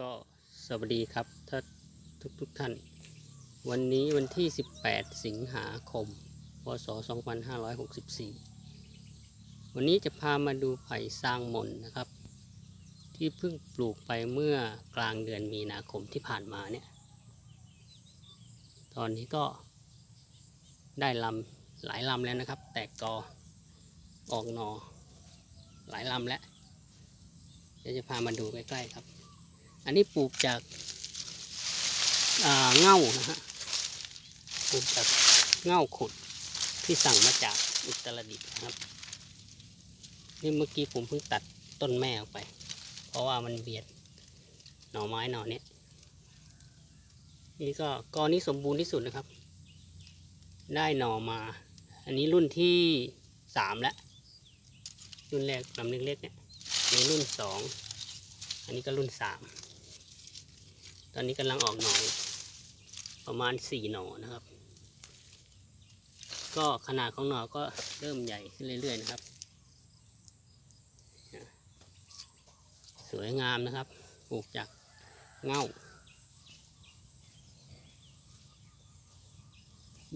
ก็สวัสดีครับท่านทุกทุกท่าน วันนี้วันที่ 18 สิงหาคม พศ 2564 วันนี้จะพามาดูไผ่สร้างมนนะครับ ที่เพิ่งปลูกไปเมื่อกลางเดือนมีนาคมที่ผ่านมาเนี่ย ตอนนี้ก็ได้ลำหลายลำแล้วนะครับ แตกกอออกหนอหลายลำแล้วเดี๋ยวจะพามาดูใกล้ๆครับ อันนี้ปลูกจากเง่านะฮะปลูกจากเง่าขุดที่สั่งมาจากอุตรดิตถ์นะครับ นี่เมื่อกี้ผมเพิ่งตัดต้นแม่ออกไป เพราะว่ามันเบียดหน่อไม้หน่อเนี้ยนี่ก็กอนี้สมบูรณ์ที่สุดนะครับ ได้หน่อมา อันนี้รุ่นที่สามแล้ว รุ่นแรกลำเล็กๆเนี่ยมีรุ่นสองอันนี้ก็รุ่นสาม ตอนนี้กำลังออกหน่อประมาณสี่หน่อนะครับ ก็ขนาดของหน่อก็เริ่มใหญ่ขึ้นเรื่อยๆนะครับ สวยงามนะครับปลูกจากเง่า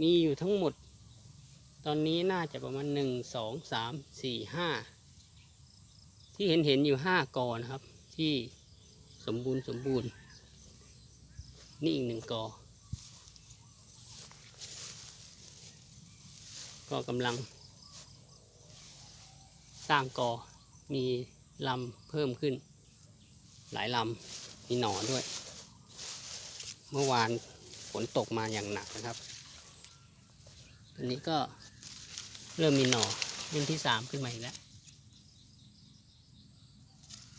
มีอยู่ทั้งหมด ตอนนี้น่าจะประมาณหนึ่งสองสามสี่ห้าที่เห็นเห็นอยู่ห้ากอนะครับ ที่สมบูรณ์สมบูรณ์ นี่อีกหนึ่งกอ ก็กำลัง สร้างกอ มีลำเพิ่มขึ้น หลายลำ มีหนอด้วย เมื่อวานฝนตกมาอย่างหนักนะครับ อันนี้ก็เริ่มมีหน่อรุ่นที่สามขึ้นมาอีกแล้ว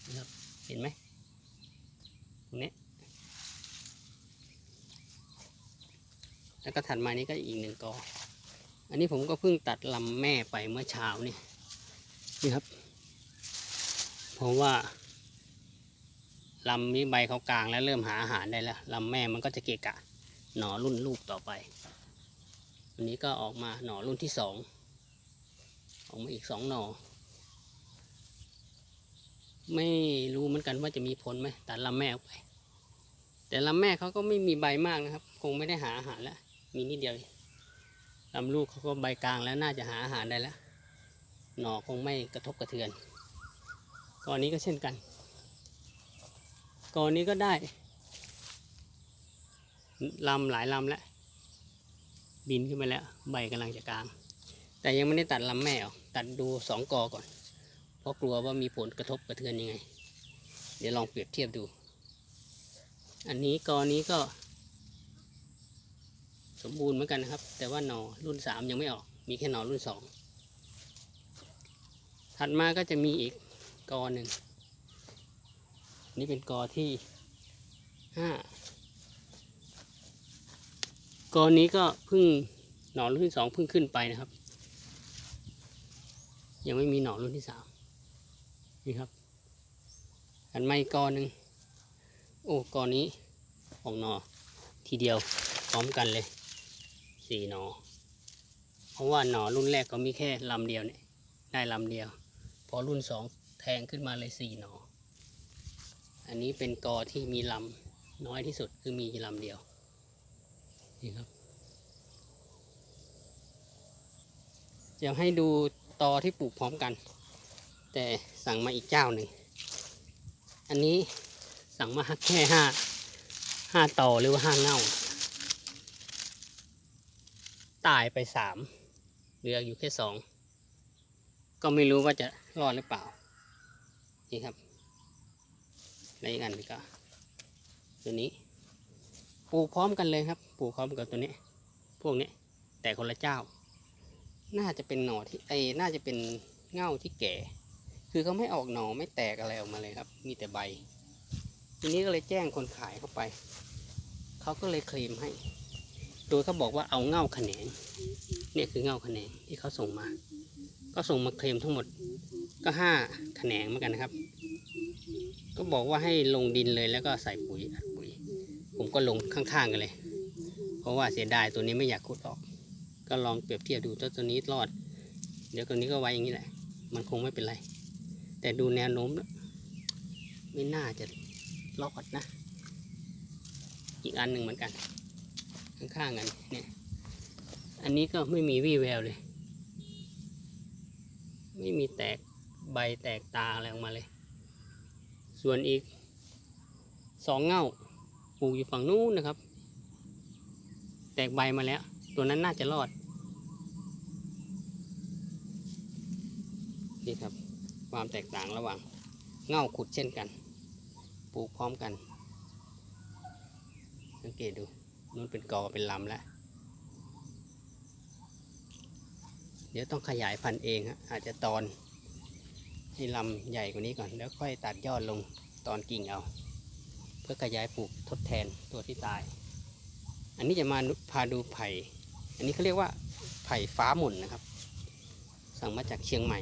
นะครับ เห็นไหมตรงนี้ แล้วก็ถัดมานี้ก็อีกหนึ่งกอ อันนี้ผมก็เพิ่งตัดลำแม่ไปเมื่อเช้านี่นี่ครับ เพราะว่าลำนี้ใบเขากลางแล้วเริ่มหาอาหารได้แล้วลำแม่มันก็จะเกะกะหน่อรุ่นลูกต่อไปอันนี้ก็ออกมาหน่อรุ่นที่สองออกมาอีกสองหน่อ ไม่รู้เหมือนกันว่าจะมีผลไหมตัดลำแม่ออกไป แต่ลำแม่เขาก็ไม่มีใบมากนะครับ คงไม่ได้หาอาหารแล้ว มีนิดเดียวลำลูกเขาก็ใบกลางแล้วน่าจะหาอาหารได้แล้ว หน่อคงไม่กระทบกระเทือนกอนนี้ก็เช่นกันกอนนี้ก็ได้ลำหลายลำแล้ว บินขึ้นไปแล้ว ใบกำลังจะกลาง แต่ยังไม่ได้ตัดลำแม่ออกตัดดูสองกอก่อน เพราะกลัวว่ามีผลกระทบกระเทือนยังไง เดี๋ยวลองเปรียบเทียบดู อันนี้กอนี้ก็ สมบูรณ์เหมือนกันนะครับ แต่ว่าหนอรุ่นสามยังไม่ออก มีแค่หนอรุ่นสองถัดมาก็จะมีอีกกอหนึ่งนี่เป็นกอที่ห้ากอนี้ก็เพิ่งหนอรุ่นที่สองเพิ่งขึ้นไปนะครับ ยังไม่มีหนอรุ่นที่สามนี่ครับถัดมาอีกกอหนึ่งโอ้กอนี้ออกหนอทีเดียวพร้อมกันเลย สี่หนอ เพราะว่าหนอรุ่นแรกก็มีแค่ลำเดียวเนี่ยได้ลำเดียว พอรุ่นสองแทงขึ้นมาเลยสี่หนอ อันนี้เป็นกอที่มีลำน้อยที่สุดคือมีลำเดียว นี่ครับจะให้ดูตอที่ปลูกพร้อมกัน แต่สั่งมาอีกเจ้าหนึ่ง อันนี้สั่งมาแค่ห้าห้าตอหรือว่าห้าเง่า ตายไปสามเหลืออยู่แค่สองก็ไม่รู้ว่าจะรอดหรือเปล่า นี่ครับในอีกอันนึงก็ ตัวนี้ปลูกพร้อมกันเลยครับปลูกพร้อมกับตัวนี้ พวกนี้แต่คนละเจ้า น่าจะเป็นหน่อที่ไอ้น่าจะเป็นเง่าที่แก่ คือเขาไม่ออกหน่อไม่แตกอะไรออกมาเลยครับ มีแต่ใบ ทีนี้ก็เลยแจ้งคนขายเข้าไป เขาก็เลยเคลมให้ โดยเขาบอกว่าเอาเง่าแขนงเนี่ยคือเง่าแขนงที่เขาส่งมา ก็ส่งมาเคลมทั้งหมดก็ห้าแขนงเหมือนกันนะครับ ก็บอกว่าให้ลงดินเลยแล้วก็ใส่ปุ๋ยอัดปุ๋ย ผมก็ลงข้างๆกันเลย เพราะว่าเสียดายตัวนี้ไม่อยากขุดออก ก็ลองเปรียบเทียบดูถ้าตัวนี้รอด เดี๋ยวตัวนี้ก็ไว้อย่างนี้แหละ มันคงไม่เป็นไร แต่ดูแนวโน้มไม่น่าจะรอดนะ อีกอันหนึ่งเหมือนกัน ข้างๆกันเนี่ย อันนี้ก็ไม่มีวี่แววเลย ไม่มีแตกใบแตกตาอะไรออกมาเลย ส่วนอีกสองเง่าปลูกอยู่ฝั่งนู้นนะครับ แตกใบมาแล้ว ตัวนั้นน่าจะรอด นี่ครับ ความแตกต่างระหว่างเง่าขุดเช่นกัน ปลูกพร้อมกัน สังเกตดู นู่นเป็นกอเป็นลำแล้ว เดี๋ยวต้องขยายพันธุ์เองฮะอาจจะตอนให้ลำใหญ่กว่านี้ก่อน แล้วค่อยตัดยอดลงตอนกิ่งเอา เพื่อขยายปลูกทดแทนตัวที่ตาย อันนี้จะมาพาดูไผ่ อันนี้เขาเรียกว่าไผ่ฟ้าหมุนนะครับ สั่งมาจากเชียงใหม่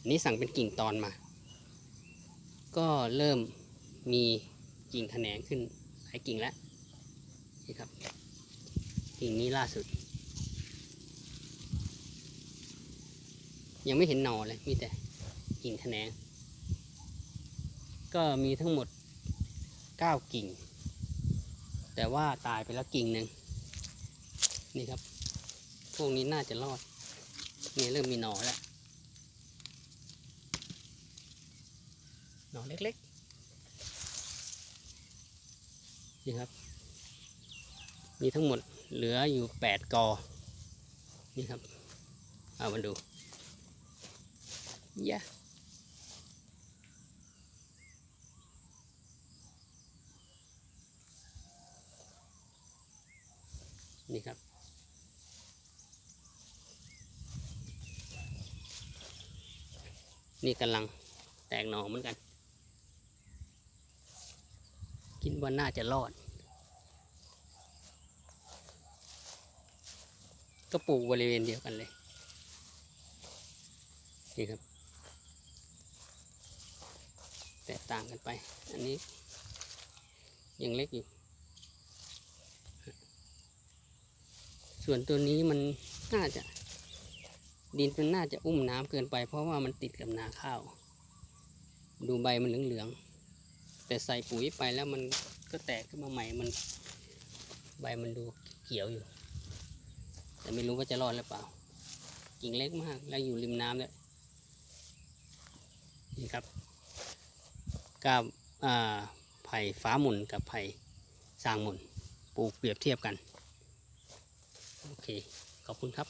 อันนี้สั่งเป็นกิ่งตอนมา ก็เริ่มมีกิ่งแขนงขึ้นหลายกิ่งแล้ว นี่ครับกิ่งนี้ล่าสุด ยังไม่เห็นหน่อเลยมีแต่กิ่งแขนง ก็มีทั้งหมด 9 กิ่ง แต่ว่าตายไปแล้วกิ่งหนึ่งนี่ครับ พวกนี้น่าจะรอดนี่เริ่มมีหน่อแล้วหน่อเล็กๆนี่ครับ มีทั้งหมดเหลืออยู่ 8 กอ นี่ครับ เอามาดูยะนี่ครับ นี่กำลังแตกหน่อเหมือนกัน คิดว่าน่าจะรอด ก็ปลูกบริเวณเดียวกันเลย นี่ครับ แตกต่างกันไป อันนี้ยังเล็กอยู่ ส่วนตัวนี้มันน่าจะ ดินมันน่าจะอุ้มน้ำเกินไป เพราะว่ามันติดกับนาข้าว ดูใบมันเหลืองๆ แต่ใส่ปุ๋ยไปแล้วมันก็แตกขึ้นมาใหม่ มัน ใบมันดูเขียวอยู่ แต่ไม่รู้ว่าจะรอดหรือเปล่า กิ่งเล็กมาก แล้วอยู่ริมน้ำเลยนี่ครับกับอ่าไผ่ฟ้าหมุนกับไผ่สร้างหมุนปลูกเปรียบเทียบกัน โอเค ขอบคุณครับ